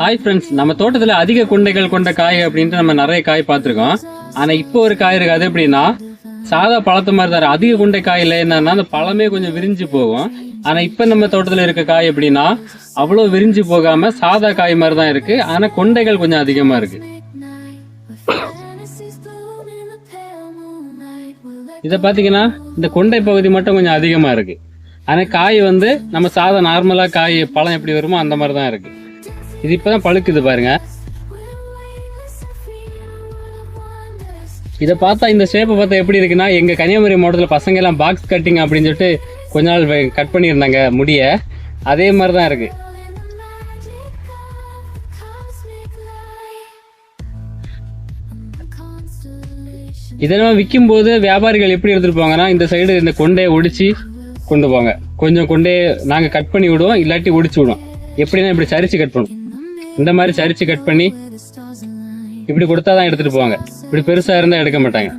Hi friends நம்ம தோட்டத்தில் அதிக குண்டைகள் கொண்ட காய் அப்படின்ட்டு நம்ம நிறைய காய் பார்த்துருக்கோம். ஆனால் இப்போ ஒரு காய் இருக்கு அது எப்படின்னா சாதா பழத்தை மாதிரி தான் அதிக குண்டை காயில் என்னன்னா அந்த பழமே கொஞ்சம் விரிஞ்சு போகும். ஆனால் இப்போ நம்ம தோட்டத்தில் இருக்க காய் எப்படின்னா அவ்வளோ விரிஞ்சு போகாம சாதா காய் மாதிரி தான் இருக்கு. ஆனால் கொண்டைகள் கொஞ்சம் அதிகமாக இருக்கு. இதை பார்த்தீங்கன்னா இந்த கொண்டை பகுதி மட்டும் கொஞ்சம் அதிகமாக இருக்கு. ஆனால் காய் வந்து நம்ம சாதா நார்மலாக காய் பழம் எப்படி வருமோ அந்த மாதிரி தான் இருக்குது இது இப்பதான் பழுக்குது பாருங்க. இதை பார்த்தா இந்த ஷேப்பை பார்த்தா எப்படி இருக்குன்னா எங்கள் கன்னியாகுமரி மாவட்டத்தில் பசங்க எல்லாம் பாக்ஸ் கட்டிங் அப்படின்னு சொல்லிட்டு கொஞ்ச நாள் கட் பண்ணியிருந்தாங்க முடிய. அதே மாதிரி தான் இருக்கு. இதெல்லாம் விற்கும் போது வியாபாரிகள் எப்படி எடுத்துட்டு போவாங்கன்னா இந்த சைடு இந்த கொண்டையை ஒடிச்சு கொண்டு போவாங்க. கொஞ்சம் கொண்டே நாங்கள் கட் பண்ணி விடுவோம் இல்லாட்டி ஒடிச்சு விடுவோம். எப்படின்னா இப்படி சரிச்சு கட் பண்ணுவோம். இந்த மாதிரி சரிச்சு கட் பண்ணி இப்படி கொடுத்தா தான் எடுத்துட்டு போவாங்க. இப்படி பெருசா இருந்தா எடுக்க மாட்டாங்க.